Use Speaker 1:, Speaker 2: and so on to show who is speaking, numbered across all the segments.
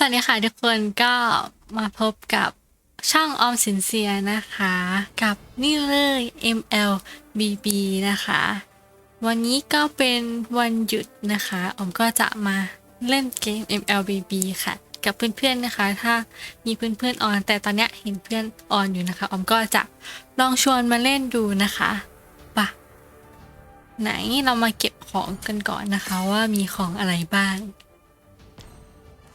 Speaker 1: สวัสดีค่ะทุกคนก็มาพบกับช่างออมสินเซียนะคะ กับนี่เลย MLBB นะคะ วันนี้ก็เป็นวันหยุดนะคะออมก็จะมาเล่นเกม MLBB ค่ะ กับเพื่อนๆนะคะ ถ้ามีเพื่อนๆออน แต่ตอนนี้เห็นเพื่อนออนอยู่นะคะออมก็จะลองชวนมาเล่นดูนะคะปะไหนเรามาเก็บของกันก่อนนะคะว่ามีของอะไรบ้าง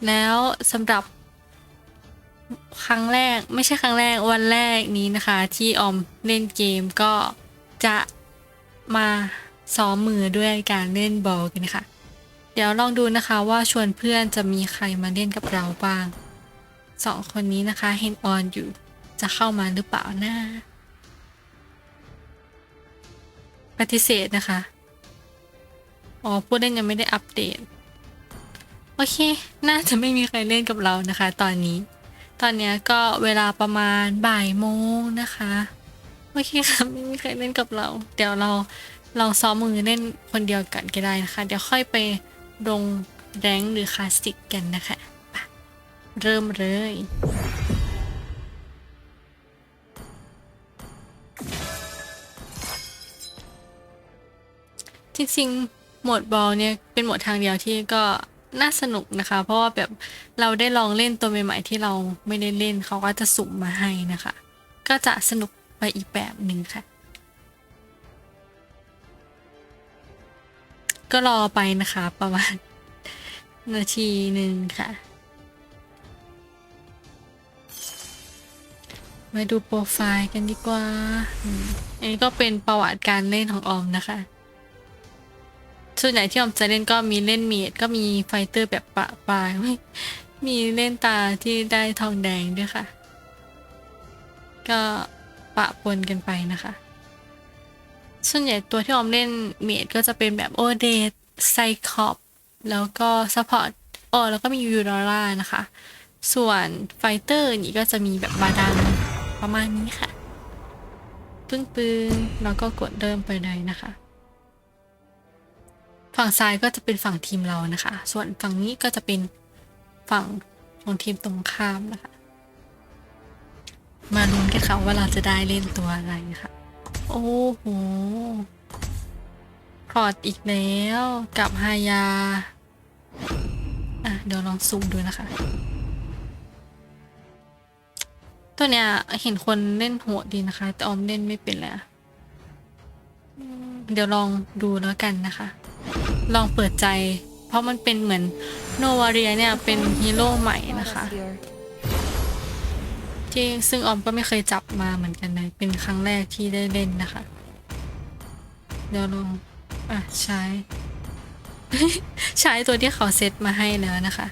Speaker 1: แล้วสำหรับครั้งแรกไม่ใช่ครั้งแรกวันแรกนี้นะคะ ที่ออมเล่นเกมก็จะมาซ้อมมือด้วยการเล่นบอลกันค่ะ เดี๋ยวลองดูนะคะว่าชวนเพื่อนจะมีใครมาเล่นกับเราบ้างสองคนนี้นะคะเห็นออนอยู่จะเข้ามาหรือเปล่านะปฏิเสธนะคะ อ๋อผู้เล่นยังไม่ได้อัปเดต โอเค น่าจะไม่มีใครเล่นกับเรานะคะ ตอนนี้ ตอนเนี้ยก็เวลาประมาณบ่ายโมงนะคะโอเคค่ะไม่มีใครเล่นกับเรา เดี๋ยวเราลองซ้อมมือเล่นคนเดียวกันก็ได้นะคะ เดี๋ยวค่อยไปลงแรงหรือคลาสสิกกันนะคะไปเริ่มเลยจริงๆ หมวดบอลเนี่ยเป็นหมวดทางเดียวที่ก็ น่าสนุกนะคะ เพราะว่าแบบเราได้ลองเล่นตัวใหม่ๆที่เราไม่ได้เล่นเขาก็จะสุ่มมาให้นะคะ ก็จะสนุกไปอีกแบบหนึ่งค่ะ ก็รอไปนะคะ ประมาณนาทีหนึ่งค่ะ มาดูโปรไฟล์กันดีกว่า อันนี้ก็เป็นประวัติการเล่นของออมนะคะ ส่วนใหญ่ที่ออมจะเล่นก็มีเล่นเมีดก็มีไฟเตอร์แบบปะปายมีเล่นตาที่ได้ทองแดงด้วยค่ะ ก็ปะปนกันไปนะคะ ส่วนใหญ่ตัวที่ออมเล่นเมีดก็จะเป็นแบบโอเดตไซคอปแล้วก็ซัพพอร์ตอ๋อแล้วก็มียูดอร่านะคะ ส่วนไฟเตอร์นี่ก็จะมีแบบบาดันประมาณนี้ค่ะ ปึ้งปึ้งแล้วก็กดเริ่มไปเลยนะคะ ฝั่งซ้ายก็จะเป็นฝั่งทีมเรานะคะ ส่วนฝั่งนี้ก็จะเป็นฝั่งของทีมตรงข้ามนะคะ มาลุ้นกันค่ะว่าเราจะได้เล่นตัวอะไรค่ะ โอ้โหพอร์ตอีกแล้วกับฮายา อะ เดี๋ยวลองซูมดูนะคะ ตัวเนี้ยเห็นคนเล่นโหดดีนะคะ แต่ออมเล่นไม่เป็นแล้ว เดี๋ยวลองดูแล้วกันนะคะ ลองเปิดใจ เพราะมันเป็นเหมือนโนวาเรียเนี่ยเป็นฮีโร่ใหม่นะคะที่ซึ่งออมก็ไม่เคยจับมาเหมือนกันเลยเป็นครั้งแรกที่ได้เล่นนะคะ เดี๋ยวลองอะใช้ ใช้ตัวที่เขาเซตมาให้แล้วนะคะ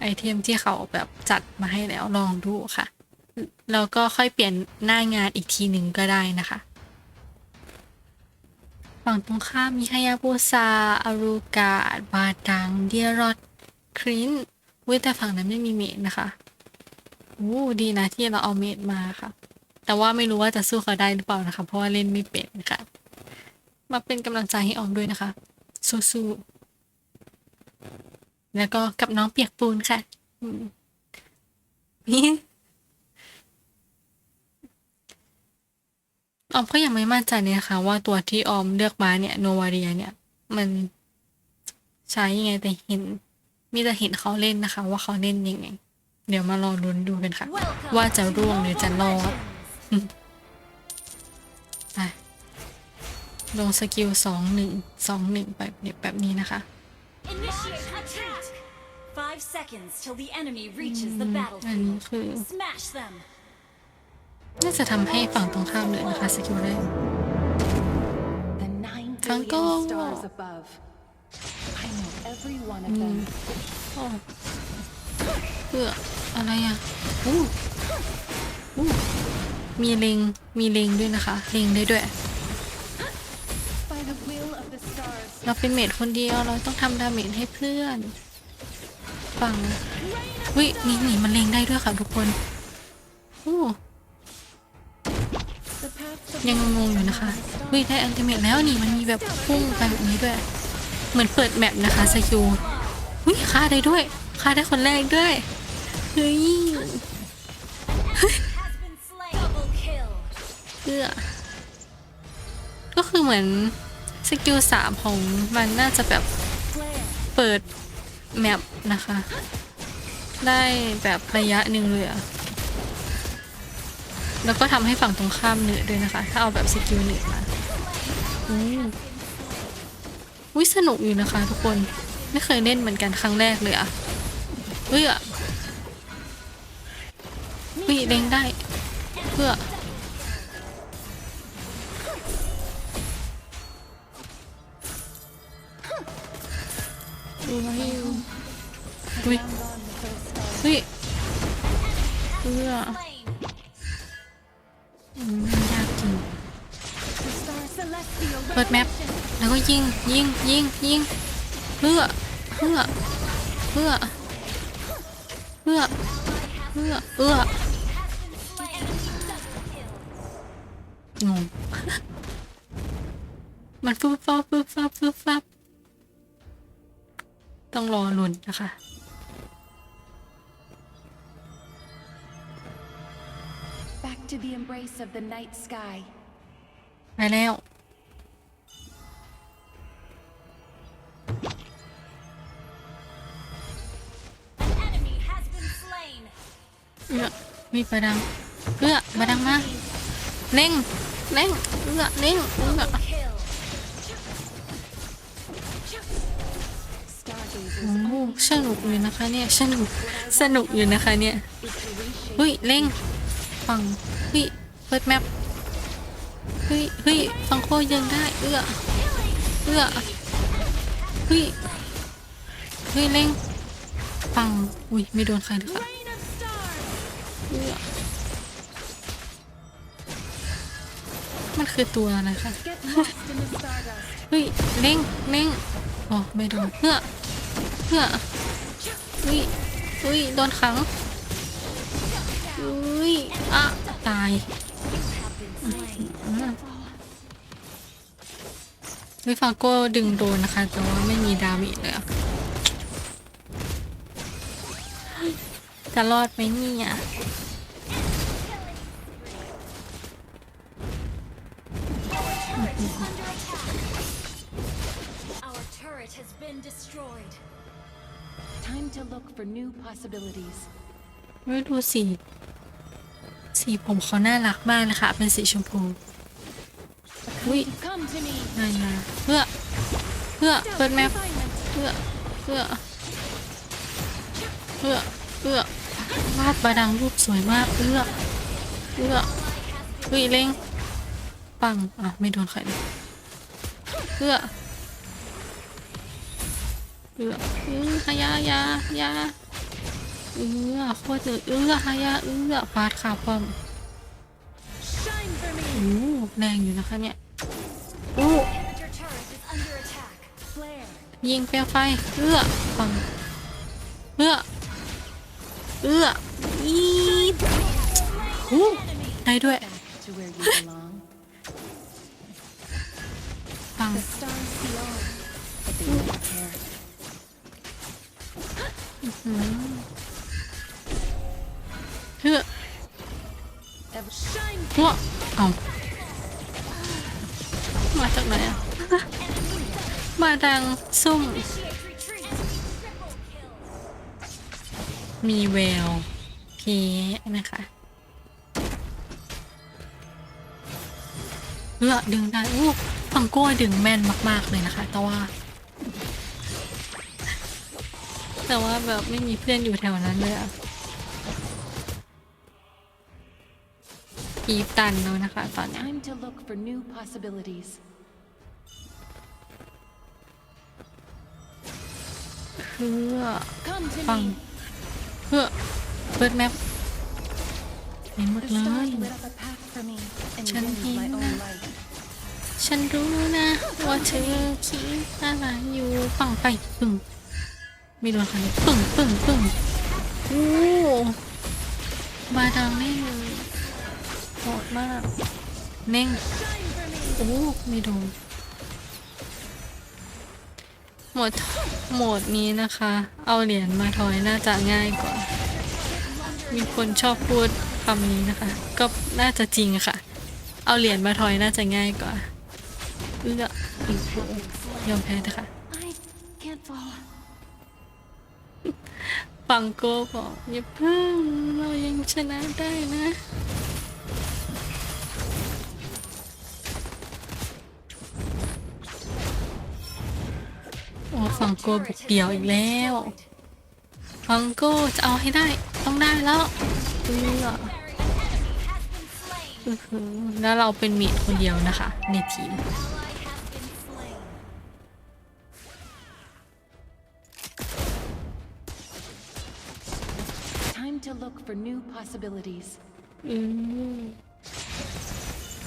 Speaker 1: ไอเทมที่เขาแบบจัดมาให้แล้วลองดูค่ะ แล้วก็ค่อยเปลี่ยนหน้างานอีกทีหนึ่งก็ได้นะคะ ฝั่งตรงข้ามมีฮายาบุซาอารูกาดบาดัง เดียรอดครินเว้ยแต่ฝั่งนั้นไม่มีเมดนะคะอู้ดีนะที่เราเอาเมดมาค่ะ แต่ว่าไม่รู้ว่าจะสู้เขาได้หรือเปล่านะคะ เพราะว่าเล่นไม่เป็นค่ะ มาเป็นกำลังใจให้ออมด้วยนะคะ สู้ๆแล้วก็กับน้องเปียกปูนค่ะ อืม ออมก็ยังไม่มั่นใจเลยนะคะ ว่าตัวที่ออมเลือกมาเนี่ยโนวาเรียเนี่ย มันใช้ยังไงแต่เห็น มีแต่เห็นเขาเล่นนะคะ ว่าเขาเล่นยังไง เดี๋ยวมารอลุ้นดูกันค่ะ ว่าจะร่วงหรือจะรอดไปลงสกิลสองหนึ่งสองหนึ่งแบบแบบนี้นะคะ
Speaker 2: Initiate attack! Five seconds till the enemy reaches the
Speaker 1: อันนี้
Speaker 2: battlefield.
Speaker 1: คือ
Speaker 2: Smash them!
Speaker 1: น่าจะทำให้ฝั่งตรงข้ามเลยนะคะสกิลแรก
Speaker 3: The nine
Speaker 1: Franco.
Speaker 3: stars above. I know every one of them.
Speaker 1: โอ้เพื่ออะไรอะอู้อู้มีเลงมีเลงด้วยนะคะเลงได้ด้วย
Speaker 3: By the will of the stars.
Speaker 1: เราเป็นเมดคนเดียวเราต้องทำดาเมจให้เพื่อนฝั่งวิมีหนีมันเลงได้ด้วยค่ะทุกคนอู้ ยังงงอยู่นะคะวิได้อัลติเมทแล้วนี่มันมีแบบพุ่งไปแบบนี้ด้วย เหมือนเปิดแมปนะคะสกิลวิฆ่าได้ด้วยฆ่าได้คนแรกด้วยเฮ้ยเพื่อก็คือเหมือนสกิลสามของมันน่าจะแบบเปิดแมปนะคะ ได้แบบระยะหนึ่งเลยอะ แล้วก็ทำให้ฝั่งตรงข้ามเหนือด้วยนะคะ ถ้าเอาแบบสกิลเหนือมาอืมวิสนุกอยู่นะคะ ทุกคนไม่เคยเล่นเหมือนกันครั้งแรกเลยอะเพื่อวิเด้งได้ เพื่อดูให้อยู่อุ้ยเฮ้ยเพื่อ
Speaker 2: Slain.
Speaker 1: อื เปิดแมปแล้วก็ยิงยิงยิงยิงเพื่อเพื่อเพื่อเพื่อเพื่อเอื้อ
Speaker 2: slain. Double kill.
Speaker 1: งงมันฟึบฟับฟึบฟับฟึบฟับต้องรอลุ้นนะคะ
Speaker 3: Back to the embrace of the night sky.
Speaker 1: ไปแล้ว เอื้อมีประดังเอื้อประดังมาเน่งเน่งเอื้อเน่งเอื้อะโอ้โหสนุกอยู่นะคะเนี่ยสนุกสนุกอยู่นะคะเนี่ยเฮ้ยเร่งฟังเฮ้ยเปิดแมปเฮ้ยเฮ้ยฟังโคยังได้เอื้อเอื้อเฮ้ยเฮ้ยเร่งฟังอุ้ยไม่โดนใครเลยค่ะ มันคือตัวอะไรคะ
Speaker 3: get lost in the stardust.
Speaker 1: เฮ้ยเร่งเร่งอ๋อไม่โดนเพื่อเพื่อเฮ้ยเฮ้ยโดนขังเฮ้ยอะตาย
Speaker 2: Have been slain.
Speaker 1: วิฟาโก้ดึงโดนนะคะ แต่ว่าไม่มีดาเมจเลยอะ จะรอดไหมเนี่ย
Speaker 2: Our turret has been destroyed.
Speaker 3: Time to look for new possibilities.
Speaker 1: ไม่ดูสี สีผมเขาน่ารักมากเลยค่ะเป็นสีชมพูอุ้ย
Speaker 3: Come to me.
Speaker 1: นายนะเพื่อ เพื่อ เปิดแมป
Speaker 3: Refinement.
Speaker 1: เพื่อ เพื่อ เพื่อ เพื่อ วาดบาดังรูปสวยมากเพื่อเพื่อเฮ้ยเล็งปังอะไม่โดนใครเลยเพื่อเพื่อเอือฮายายายาเอือโคตรเลยเออฮายาเอือฟาดขาป้อม
Speaker 3: Shine for me.
Speaker 1: โอ้แรงอยู่นะคะเนี่ยโอ้ยิงเปลวไฟเอื้อปังเอื้อ เอื้ออีหูได้ด้วยตังเฮ้อว้าเอามาจากไหนอะมาดังซุ่ม มีแววเพนะคะเลือดึงได้โอ้ฟังโก้ดึงแม่นมาก ๆ เลยนะคะ แต่ว่า แต่ว่าแบบไม่มีเพื่อนอยู่แถวนั้นเลยอะกีบตันแล้วนะคะ ตอนเนี้ย
Speaker 3: Time to look for new possibilities.
Speaker 1: เพื่อ
Speaker 3: Come to
Speaker 1: ปัง
Speaker 3: me.
Speaker 1: เพื่อเปิดแมปเห็นหมดเลย
Speaker 3: lit up a path for me and
Speaker 1: Chân
Speaker 3: dimmed my
Speaker 1: hiên
Speaker 3: own
Speaker 1: à.
Speaker 3: light.
Speaker 1: ฉันรู้นะ ว่าเธอคิดอะไรอยู่ปังไปปึ่งมีโดนคันปึ่งปึ่งปึ่งโอ้มาดังนี่โหดมากเน่งโอ้ไม่โดน หมดโหมดนี้นะคะ เอาเหรียญมาทอยน่าจะง่ายกว่า มีคนชอบพูดคำนี้นะคะ ก็น่าจะจริงอะค่ะ เอาเหรียญมาทอยน่าจะง่ายกว่าเอื้ออีกโหยอมแพ้เถอะค่ะ
Speaker 3: I can't fall.
Speaker 1: ฟังโก้บอกอย่าเพิ่งเรายังชนะได้นะ ฟังโก้บุกเดี่ยวอีกแล้วฟังโก้จะเอาให้ได้ ต้องได้แล้วเออ
Speaker 2: An enemy has been slain.
Speaker 1: อื้อหือแล้วเราเป็นเมียคนเดียวนะคะ ในทีม
Speaker 2: Ally has been slain.
Speaker 3: Time to look for new possibilities.
Speaker 1: อืม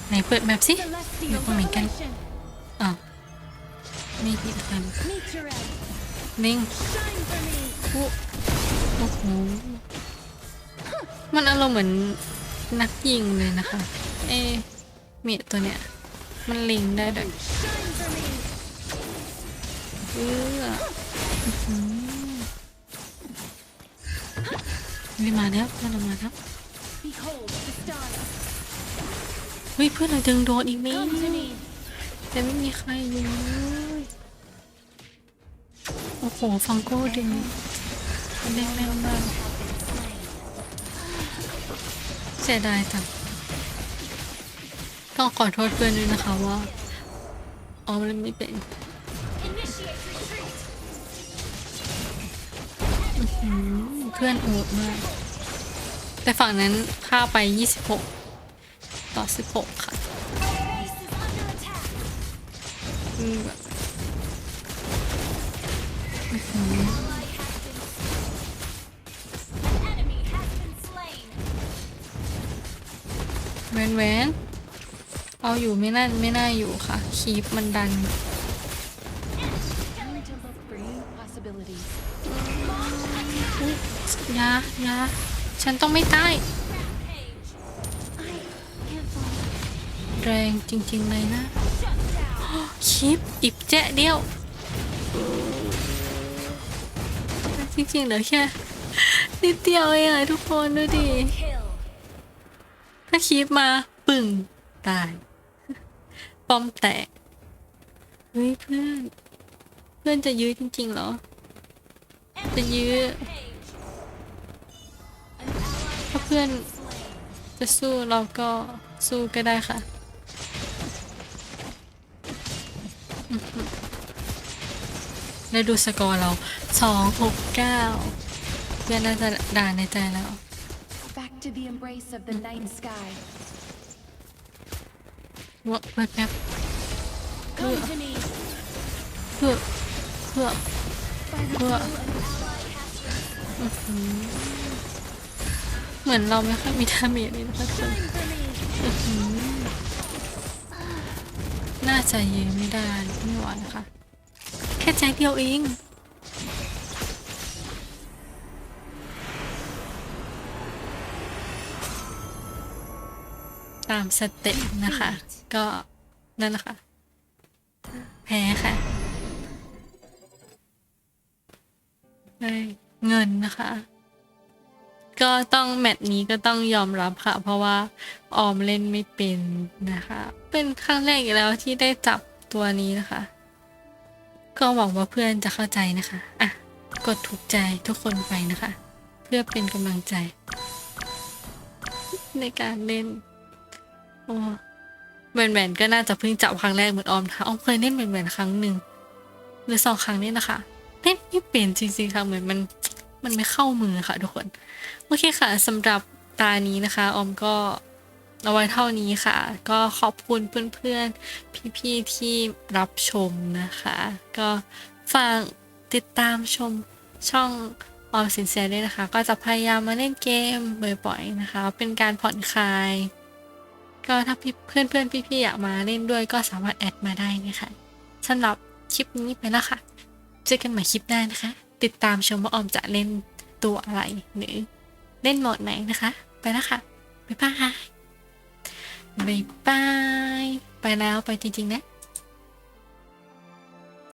Speaker 1: ไหนเปิดแมปสิ
Speaker 3: Celestial
Speaker 1: อยู่ตรงไหนกัน
Speaker 3: revelation.
Speaker 1: อ้าวไม่ผิดกัน
Speaker 3: Meet your end.
Speaker 1: นิ่ง
Speaker 3: Shine for me.
Speaker 1: อุ๊โอ้โหมันอารมณ์เหมือนนักยิงเลยนะคะ เอะเมียตัวเนี้ย มันลิงได้แบบ
Speaker 3: Shine for me.
Speaker 1: เอื้ออื้อหือไม่มาแล้วเพื่อนเรามาแล้ว
Speaker 3: Behold the stars.
Speaker 1: เฮ้ยเพื่อนเราดึงโดนอีกไหม
Speaker 3: Come to me.
Speaker 1: แต่ไม่มีใครอยู่เลย โอ้โหฟังโก้ดึงเล่นแม่งมากเสียดายจังต้องขอโทษเพื่อนด้วยนะคะว่าออมเล่นไม่เป็น
Speaker 2: Initiate retreat.
Speaker 1: อืมเพื่อนโหดมาก แต่ฝั่งนั้นฆ่าไป 26 ต่อ 16 ค่ะ
Speaker 2: Base is under attack.
Speaker 1: อืมแบบ แวนแวนเอาอยู่ไม่น่าไม่น่าอยู่ค่ะ คีปมันดัน
Speaker 3: Time to look for new possibilities.
Speaker 1: อุ๊ยอยาอยาฉันต้องไม่ตาย
Speaker 2: Rampage.
Speaker 3: I can't fall.
Speaker 1: แรงจริงๆเลยนะ
Speaker 2: Shut down.
Speaker 1: คีปอีกแจ๊ะเดียว จริงๆเหลือแค่นิดเดียวเองทุกคนดูดิถ้าคีปมาปึ่งตาย ป้อมแตกเฮ้ยเพื่อน เพื่อนจะยื้อจริงๆเหรอ จะยื้อ ถ้าเพื่อนจะสู้เราก็สู้ก็ได้ค่ะ แล้วดูสกอร์เราสองหกเก้าเพื่อนน่าจะด่าในใจแล้ว
Speaker 3: Back to the embrace of the night sky.
Speaker 1: ว่าเปิดแป๊บ
Speaker 3: Come to me.
Speaker 1: เพื่อเพื่อ
Speaker 3: By the
Speaker 1: Well-
Speaker 3: will and
Speaker 1: เหมือนเราไม่ค่อยมีดาเมจเลยนะคะทุกคน
Speaker 3: shine for me.
Speaker 1: น่าจะยืมไม่ได้ไม่ไหวค่ะแค่ใจเดียวเองตามสเต็ปนะคะ ก็นั่นแหละค่ะ แพ้ค่ะได้เงินนะคะ ก็ต้องแมตช์นี้ก็ต้องยอมรับค่ะ เพราะว่าออมเล่นไม่เป็นนะคะ เป็นครั้งแรกอีกแล้วที่ได้จับตัวนี้นะคะ ก็หวังว่าเพื่อนจะเข้าใจนะคะ อะ กดถูกใจทุกคนไปนะคะ เพื่อเป็นกำลังใจ ในการเล่น โอ้แหวนก็น่าจะเพิ่งจับครั้งแรกเหมือนออมนะคะออมเคยเล่นแหวนครั้งหนึ่งหรือสองครั้งนี่นะคะเล่นไม่เป็นจริงๆค่ะเหมือนมันมันไม่เข้ามือค่ะทุกคน โอเคค่ะสำหรับตานี้นะคะ ออมก็ เอาไว้เท่านี้ค่ะ ก็ขอบคุณเพื่อนๆ พี่ๆ ที่รับชมนะคะ ก็ฝากติดตามชมช่องออมสินเสียด้วยนะคะ ก็จะพยายามมาเล่นเกมบ่อยๆนะคะ เป็นการผ่อนคลาย ก็ถ้าพี่เพื่อนๆพี่ๆอยากมาเล่นด้วยก็สามารถแอดมาได้นะคะสำหรับคลิปนี้ไปแล้วค่ะ เจอกันใหม่คลิปหน้านะคะ ติดตามชมว่าออมจะเล่นตัวอะไรหรือเล่นโหมดไหนนะคะ ไปแล้วค่ะบ๊ายบาย บายบาย ไปแล้วไปจริง ๆ นะ